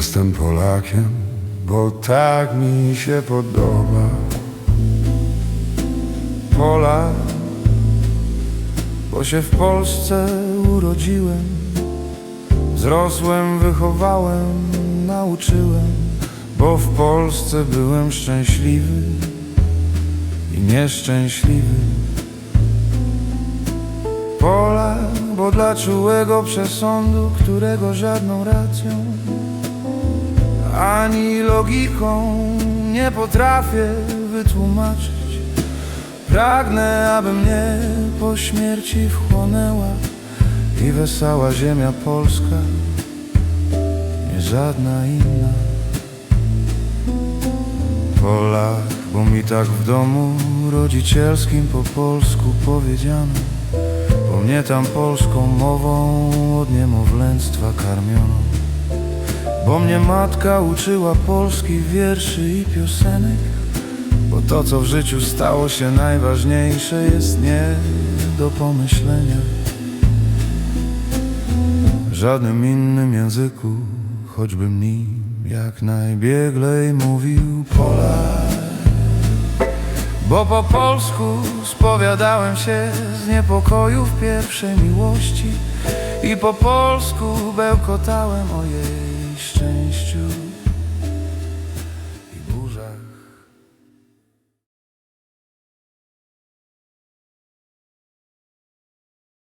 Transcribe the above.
Jestem Polakiem, bo tak mi się podoba. Polak bo się w Polsce urodziłem, wzrosłem, wychowałem, nauczyłem, bo w Polsce byłem szczęśliwy i nieszczęśliwy. Polak, bo dla czułego przesądu, którego żadną racją ani logiką nie potrafię wytłumaczyć. Pragnę, aby mnie po śmierci wchłonęła i wesoła ziemia polska, nie żadna inna. Polak, bo mi tak w domu rodzicielskim po polsku powiedziano. Bo mnie tam polską mową od niemowlęctwa karmiono Bo mnie matka uczyła polskich wierszy i piosenek Bo to co w życiu stało się najważniejsze jest nie do pomyślenia. W żadnym innym języku, choćbym nim jak najbieglej mówił Polak. Bo po polsku spowiadałem się z niepokojów pierwszej miłości I po polsku bełkotałem o jej szczęściu